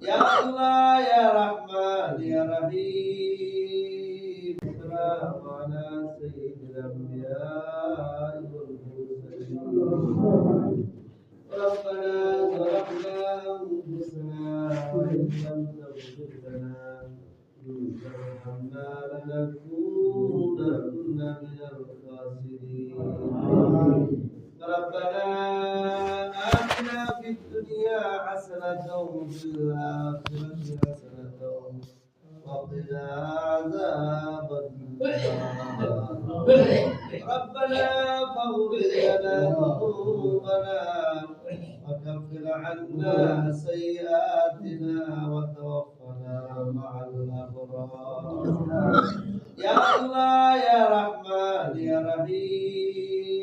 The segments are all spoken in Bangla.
Ya Allah ya Rahman ya Rahim Assalamu ala sayyidil anbiya wal mursalin ربنا ظلمنا أنفسنا وإن لم تغفر لنا وترحمنا لنكونن من الخاسرين ربنا فاغفر لنا ذنوبنا وكفر عنا سيئاتنا وتوفنا مع الأبرار. يا الله يا رحمن يا رحيم.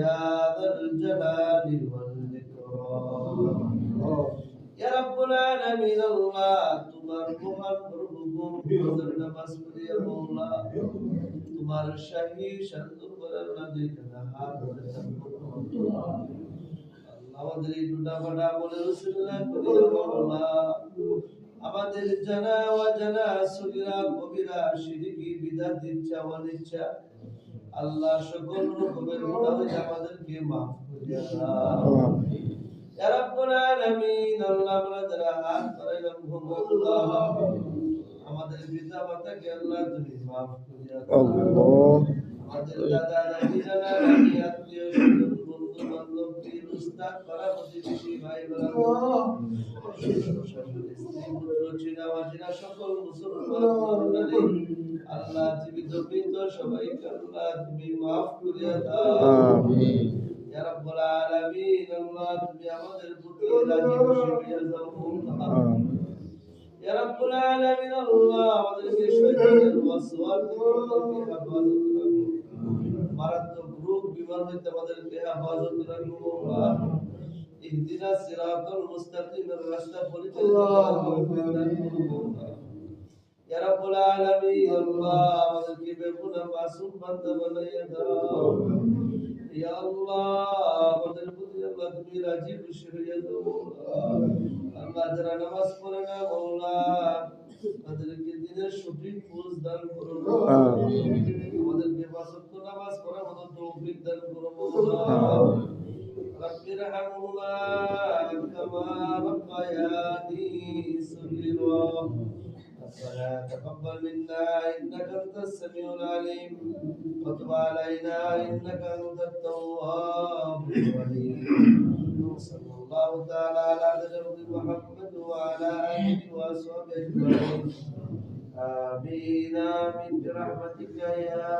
يا ذا الجلال والإكرام. তোমার মহান প্রভু নামাজ পড়িয়া মওলা তোমার শাহী শান্তর করার নাজে কানা হাত আমাদের এই দুটা বাড়া বলে রসুল্লাহ করিয়া মওলা আমাদের জানা অজানা সগীরা কবিরা শিরকি বিদাত ইচ্ছা অনিচ্ছা। আল্লাহ সকল রকমের গুনাহ আমাদেরকে মাফ করিয়া দাও। আল্লাহ হাত আমাদের পিতা মাতাকে আল্লাহ তুমি মাফ করিয়া দাও। আল্লাহ। আমাদের দাদা দাদি যারা রানী আত্মীয় স্বজন বন্ধু বান্ধব পীর উস্তাদ পাড়া প্রতিবেশী ভাই বোন শ্বশুর শাশুড়ি স্ত্রী পুত্র চিনা অচিনা সকল মুসলমান আল্লাহ জীবিত সবাইকে আল্লাহ তুমি মাফ করিয়া দাও। আমিন। ইয়া রাব্বুল আলামিন আল্লাহ তুমি আমাদের প্রতি রাজি খুশি হইয়া যাও আমিন ইয়া রাব্বুল আলামিন আল্লাহ আমাদেরকে শয়তানের ওয়াসওয়াস থেকে হেফাজত রাখো মারাত্মক রোগ বিমার হইতে আমাদেরকে হেফাজত রাখো ইহদিনা সিরাতাল মুস্তাকিমের রাস্তা পরিচালিত করো ইয়া রাব্বুল আলামিন আল্লাহ আমাদেরকে বেগুনাহ মাসুম বান্দা বানাইয়া দাও ইয়া আল্লাহ আমাদের প্রতি আল্লাহ তুমি রাজি খুশি হইয়া যাও আল্লাহ যারা নামাজ পড়ে না মওলা তাদেরকে দিনের সঠিক বুঝ দান করো আমাদেরকে পাঁচ ওয়াক্ত নামাজ পড়ার মতো তৌফিক দান করো মওলা رب ارحمهما كما ربياني صغيرا ربنا تقبل منا إنك أنت السميع العليم. وتب علينا إنك أنت التواب الرحيم. صلى الله تعالى على نبينا محمد وعلى آله وأصحابه أجمعين. آمين برحمتك يا